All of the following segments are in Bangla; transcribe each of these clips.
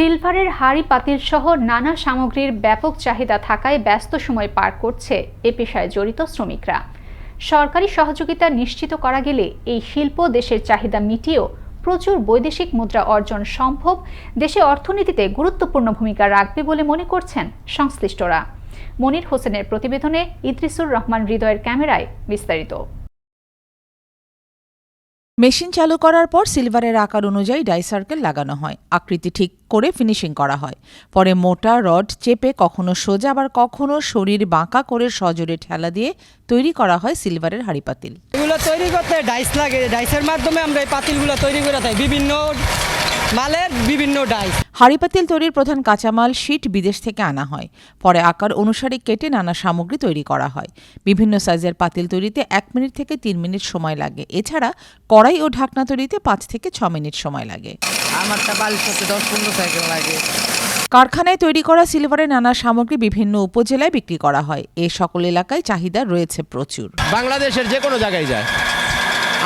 সিলভারের হাড়ি পাতিল সহ নানা সামগ্রীর ব্যাপক চাহিদা থাকায় ব্যস্ত সময় পার করছে এ পেশায় জড়িত শ্রমিকরা। সরকারি সহযোগিতা নিশ্চিত করা গেলে এই শিল্প দেশের চাহিদা মিটিয়েও প্রচুর বৈদেশিক মুদ্রা অর্জন সম্ভব, দেশে অর্থনীতিতে গুরুত্বপূর্ণ ভূমিকা রাখবে বলে মনে করছেন সংশ্লিষ্টরা। মনির হোসেনের প্রতিবেদনে ইদ্রিসুর রহমান হৃদয়ের ক্যামেরায় বিস্তারিত। মেশিন চালু করার পর সিলভারের আকার অনুযায়ী ডাই সার্কেল লাগানো হয়। আকৃতি ঠিক করে ফিনিশিং করা হয়। পরে মোটা রড চেপে কখনো সোজা, আবার কখনো শরীর বাঁকা করে সজোরে ঠেলা দিয়ে তৈরি করা হয় সিলভারের হাড়ি পাতিল। এগুলো তৈরি করতে ডাইস লাগে। ডাইসের মাধ্যমে আমরা এই পাতিলগুলো তৈরি করে থাকি। বিভিন্ন মালের বিভিন্ন ডাইস। হাঁড়িপাতিল তৈরির প্রধান কাঁচামাল শীট বিদেশ থেকে আনা হয়। পরে আকার অনুসারে কেটে নানা সামগ্রী তৈরি করা হয়। বিভিন্ন সাইজের পাতিল তৈরিতে এক মিনিট থেকে তিন মিনিট সময় লাগে। এছাড়া কড়াই ও ঢাকনা তৈরিতে পাঁচ থেকে ছ মিনিট সময় লাগে। আমারটা বালিশ করতে দশ পনেরো সাইকেল লাগে। কারখানায় তৈরি করা সিলভারের নানা সামগ্রী বিভিন্ন উপজেলায় বিক্রি করা হয়। এ সকল এলাকায় চাহিদা রয়েছে প্রচুর। বাংলাদেশের যে কোনো জায়গায় যায়।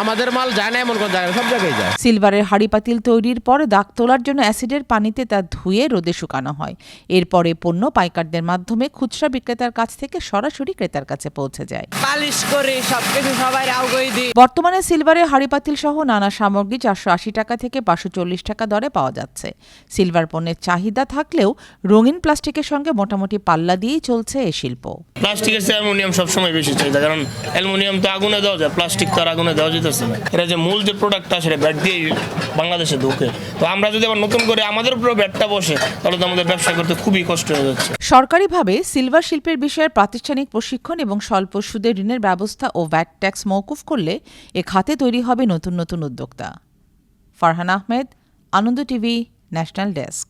আমাদের মাল যায় না এমন কোনো জায়গায় সব জায়গায় যায়। সিলভারের হাঁড়িপাতিল তৈরির পর দাগ তোলার জন্য অ্যাসিডের পানিতে তা ধুয়ে রোদে শুকানো হয়। এরপরে পণ্য পাইকারদের মাধ্যমে খুচরা বিক্রেতার কাছ থেকে সরাসরি ক্রেতার কাছে পৌঁছে যায়। পালিশ করে সব কিছু সবাই আউগই দিই। বর্তমানে সিলভারের হাঁড়িপাতিল সহ নানা সামগ্রী চারশো আশি টাকা থেকে পাঁচশো চল্লিশ টাকা দরে পাওয়া যাচ্ছে। সিলভার পণ্যের চাহিদা থাকলেও রঙিন প্লাস্টিকের সঙ্গে মোটামুটি পাল্লা দিয়েই চলছে এ শিল্প। প্লাস্টিকের চেয়ে অ্যালুমিনিয়াম সবসময় বেশি চাহিদা কারণ অ্যালুমিনিয়াম তো আগুনে দেওয়া যায় প্লাস্টিক তো আর আগুনে দেওয়া যেতেছে না। এটা যে মূল যে প্রোডাক্টটা সেটা ব্যাট দিয়ে বাংলাদেশে ঢুকে। তো আমরা যদি আবার নতুন করে আমাদের উপরেও ব্যাটটা বসে, তাহলে তো আমাদের ব্যবসা করতে খুবই কষ্ট হয়ে যাচ্ছে। সরকারিভাবে সিলভার শিল্পের বিষয়ে প্রাতিষ্ঠানিক প্রশিক্ষণ এবং স্বল্প সুদে ঋণের ব্যবস্থা ও ভ্যাট ট্যাক্স মওকুফ করলে এ খাতে তৈরি হবে নতুন নতুন উদ্যোক্তা। Farhan Ahmed, Ananda TV, national desk.